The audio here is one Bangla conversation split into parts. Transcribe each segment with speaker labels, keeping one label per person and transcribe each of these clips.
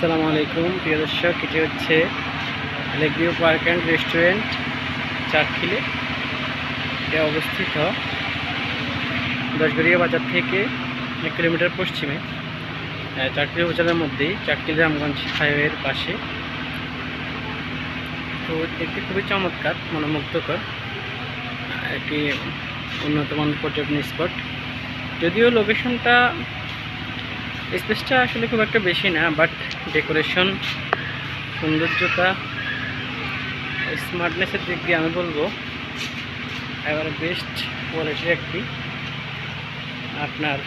Speaker 1: আসসালামু আলাইকুম প্রিয় দর্শক এটি হচ্ছে লেকভিউ পার্ক অ্যান্ড রেস্টুরেন্ট চাটখিলে। এটা অবস্থিত দশগড়িয়া বাজার থেকে এক কিলোমিটার পশ্চিমে। আহ, চাটখিলি উপজেলার মধ্যেই চাটখিলি রামগঞ্জ হাইওয়ের পাশে। তো একটি খুবই চমৎকার মনোমুগ্ধকর একটি উন্নতমান পর্যটন স্পট। যদিও লোকেশনটা স্পেসটা আসলে খুব একটা বেশি না বাট ডেকোরেশন সৌন্দর্যতা স্মার্টনেসের দিক দিয়ে আমি বলব এবারে বেস্ট কোয়ালিটির একটি আপনার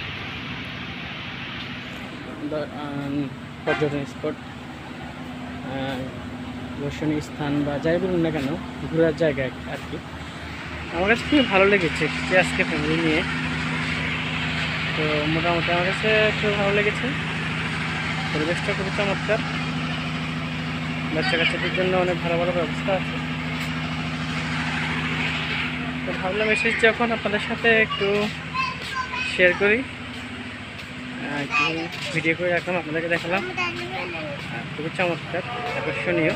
Speaker 1: পর্যটন স্পট দর্শনীয় স্থান বা যাই বলুন না কেন, ঘোরার জায়গা আর কি। আমার কাছে খুবই ভালো লেগেছে আজকে ফ্যামিলি নিয়ে তো মোটামুটি আমার কাছে একটু ভালো লেগেছে। পরিবেশটা খুবই চমৎকার। বাচ্চা কাচ্চাদের জন্য অনেক ভালো ভালো ব্যবস্থা আছে। তো ভাবলাম এসে যখন আপনাদের সাথে একটু শেয়ার করি। একটু ভিডিও করে রাখলাম, আপনাদেরকে দেখালাম। খুবই চমৎকার, আকর্ষণীয়।